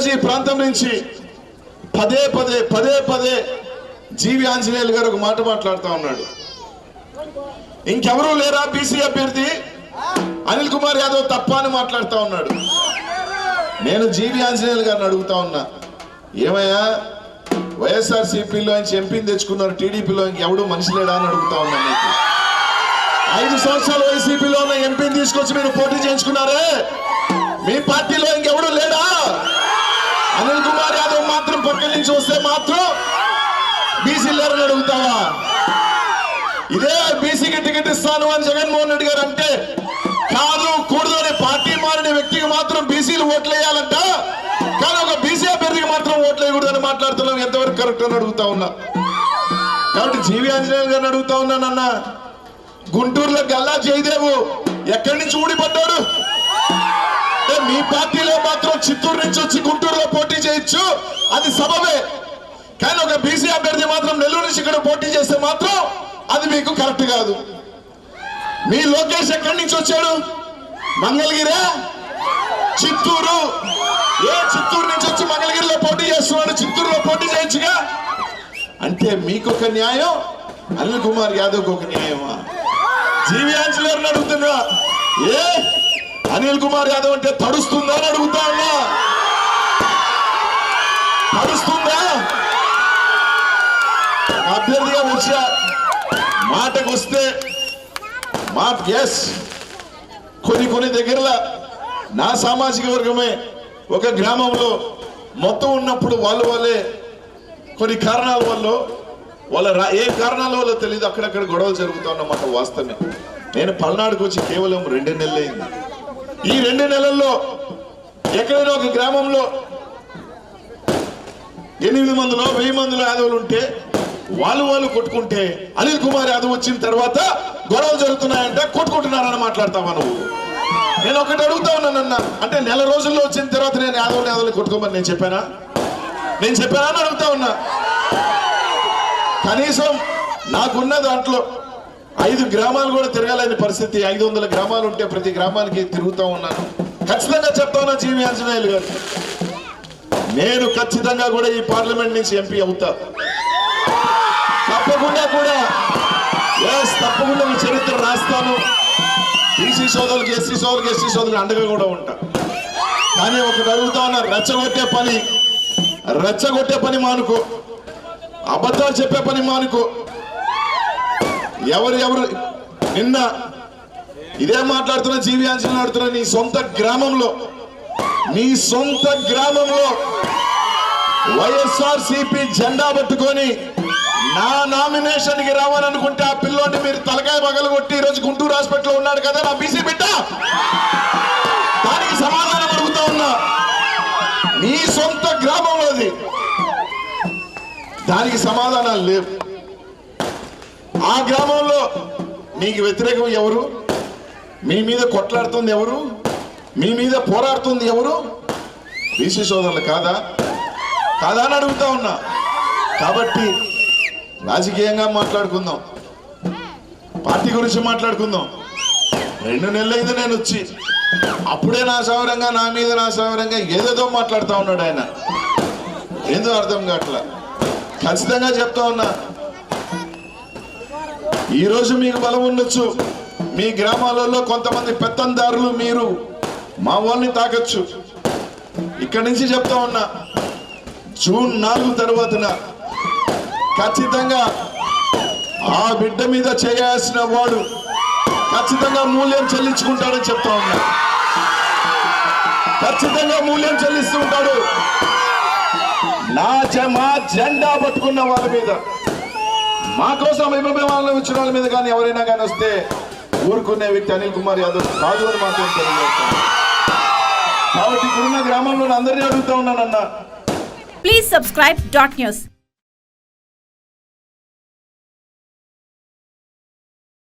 ఈరోజు ఈ ప్రాంతం నుంచి పదే పదే పదే పదే జీవి ఆంజనేయులు గారు ఒక మాట మాట్లాడుతూ ఉన్నాడు. ఇంకెవరూ లేరా బీసీ అభ్యర్థి? అనిల్ కుమార్ యాదవ్ తప్ప అని మాట్లాడుతూ ఉన్నాడు. నేను జీవి ఆంజనేయులు గారిని అడుగుతా ఉన్నా. ఏమయ్యా వైఎస్ఆర్ సిపిలో నుంచి ఎంపీని తెచ్చుకున్నారు టీడీపీలో ఇంకెవడు మనిషి లేడా అని అడుగుతా ఉన్నా మీకు. ఐదు సంవత్సరాలు వైసీపీలో ఉన్న ఎంపీని తీసుకొచ్చి మీరు పోటీ చేయించుకున్నారే? మీ పార్టీలో ఇంకెవడు లేడా? అనిల్ కుమార్ యాదవ్ మాత్రం పక్కన నుంచి వస్తే మాత్రం బీసీలు అడుగుతావా? ఇదే బీసీకి టికెట్ ఇస్తాను అని జగన్మోహన్ రెడ్డి గారు అంటే కాదు కూడదు అనే పార్టీ మారిన వ్యక్తికి మాత్రం బీసీలు ఓట్లేయాలంట. కానీ ఒక బీసీ అభ్యర్థికి మాత్రం ఓట్లు అని మాట్లాడుతున్నాం. ఎంతవరకు కరెక్ట్ అని అడుగుతా ఉన్నా. కాబట్టి జీవి ఆంజనేయులు గారిని అడుగుతా ఉన్నానన్న గుంటూరులో గల్లా జయదేవు ఎక్కడి నుంచి ఊడిపడ్డాడు? మీ పార్టీలో మాత్రం చిత్తూరు నుంచి వచ్చి గుంటూరులో పోటీ చేయొచ్చు. అది సబబే. కానీ ఒక బీసీ అభ్యర్థి మాత్రం నెల్లూరు నుంచి ఇక్కడ పోటీ చేస్తే మాత్రం అది మీకు కరెక్ట్ కాదు. మీ లోకేష్ ఎక్కడి నుంచి వచ్చాడు? మంగళగిరా? చిత్తూరు. ఏ చిత్తూరు నుంచి వచ్చి మంగళగిరిలో పోటీ చేస్తున్నాడు? చిత్తూరులో పోటీ చేయొచ్చుగా అంటే మీకొక న్యాయం అనిల్ కుమార్ యాదవ్ ఒక న్యాయమా? జీవి ఆంజనేయులను అడుగుతున్నా ఏ? అనిల్ కుమార్ యాదవ్ అంటే తడుస్తుందా అని అడుగుతా ఉన్నా. తడుస్తుందా? అభ్యర్థిగా వచ్చా మాటకు వస్తే మా ఎస్ కొన్ని కొన్ని దగ్గరలో నా సామాజిక వర్గమే ఒక గ్రామంలో మొత్తం ఉన్నప్పుడు వాళ్ళు వాళ్ళే కొన్ని కారణాల వల్ల వాళ్ళ ఏ కారణాల వల్ల తెలియదు అక్కడక్కడ గొడవలు జరుగుతా ఉన్నమాట వాస్తవమే. నేను పల్నాడుకు వచ్చి కేవలం రెండు నెలలు అయింది. ఈ రెండు నెలల్లో ఎక్కడైనా ఒక గ్రామంలో ఎనిమిది మందిలో వెయ్యి మందిలో యాదవులు ఉంటే వాళ్ళు వాళ్ళు కొట్టుకుంటే అనిల్ కుమార్ యాదవ్ వచ్చిన తర్వాత గొడవలు జరుగుతున్నాయంటే కొట్టుకుంటున్నారని మాట్లాడతావా నువ్వు? నేను ఒకటి అడుగుతా ఉన్నానన్న అంటే నెల రోజుల్లో వచ్చిన తర్వాత నేను యాదవులు యాదవులు కొట్టుకోమని నేను చెప్పానా? నేను చెప్పానా అని అడుగుతా ఉన్నా. కనీసం నాకున్న దాంట్లో ఐదు గ్రామాలు కూడా తిరగాలని పరిస్థితి. ఐదు వందల గ్రామాలు ఉంటే ప్రతి గ్రామానికి తిరుగుతూ ఉన్నాను. ఖచ్చితంగా చెప్తాను జీవి ఆంజనేయులు గారు. నేను ఖచ్చితంగా కూడా ఈ పార్లమెంట్ నుంచి ఎంపీ అవుతా. తప్పకుండా కూడా. ఎస్ తప్పకుండా మీ చరిత్ర రాస్తాను. బీసీ సోదరులకు ఎస్సీ సోదరులకు ఎస్సీ సోదరులు అండగా కూడా ఉంటా. కానీ ఒకటి అడుగుతా ఉన్నా రెచ్చగొట్టే పని. రెచ్చగొట్టే పని మానుకో. అబద్ధాలు చెప్పే పని మానుకో. ఎవరు ఎవరు నిన్న ఇదే మాట్లాడుతున్న జీవి ఆంజనేయులు ఆడుతున్న నీ సొంత గ్రామంలో నీ సొంత గ్రామంలో వైఎస్ఆర్ సిపి జెండా పట్టుకొని నా నామినేషన్కి రావాలనుకుంటే ఆ పిల్లోని మీరు తలకాయ పగలు కొట్టి ఈ రోజు గుంటూరు హాస్పిటల్లో ఉన్నాడు కదా నా బీసీ బిడ్డ? దానికి సమాధానం అడుగుతా ఉన్నా. నీ సొంత గ్రామంలోది. దానికి సమాధానాలు లేవు. ఆ గ్రామంలో మీకు వ్యతిరేకం ఎవరు? మీ మీద కొట్లాడుతుంది ఎవరు? మీ మీద పోరాడుతుంది ఎవరు? బీసీ సోదరులు కాదా? కాదా అని అడుగుతా ఉన్నా. కాబట్టి రాజకీయంగా మాట్లాడుకుందాం. పార్టీ గురించి మాట్లాడుకుందాం. రెండు నెలలైంది నేను వచ్చి. అప్పుడే నా సవరంగా నా మీద నా సవరంగా ఏదేదో మాట్లాడుతూ ఉన్నాడు ఆయన. ఏందో అర్థం కావట్లా. ఖచ్చితంగా చెప్తా ఉన్నా. ఈరోజు మీకు బలం ఉండొచ్చు. మీ గ్రామాలలో కొంతమంది పెత్తందారులు మీరు. మా వాళ్ళని తాకచ్చు. ఇక్కడి నుంచి చెప్తా ఉన్నా జూన్ నాలుగు తర్వాతన ఖచ్చితంగా ఆ బిడ్డ మీద చేయాల్సిన వాడు ఖచ్చితంగా మూల్యం చెల్లించుకుంటాడని చెప్తా ఉన్నా. ఖచ్చితంగా మూల్యం చెల్లిస్తూ ఉంటాడు. నా జ- మా జెండా పట్టుకున్న వాళ్ళ మీద. మా కోసం అభిమానులు ఇచ్చిన వాళ్ళ మీద కానీ ఎవరైనా కానీ వస్తే ఊరుకునే వ్యక్తి అనిల్ కుమార్ యాదవ్ కాదు అని మాత్రం తెలియజేస్తాను. కాబట్టి ఇప్పుడున్న గ్రామంలో అందరినీ అడుగుతా ఉన్నానన్నా. Please subscribe dot news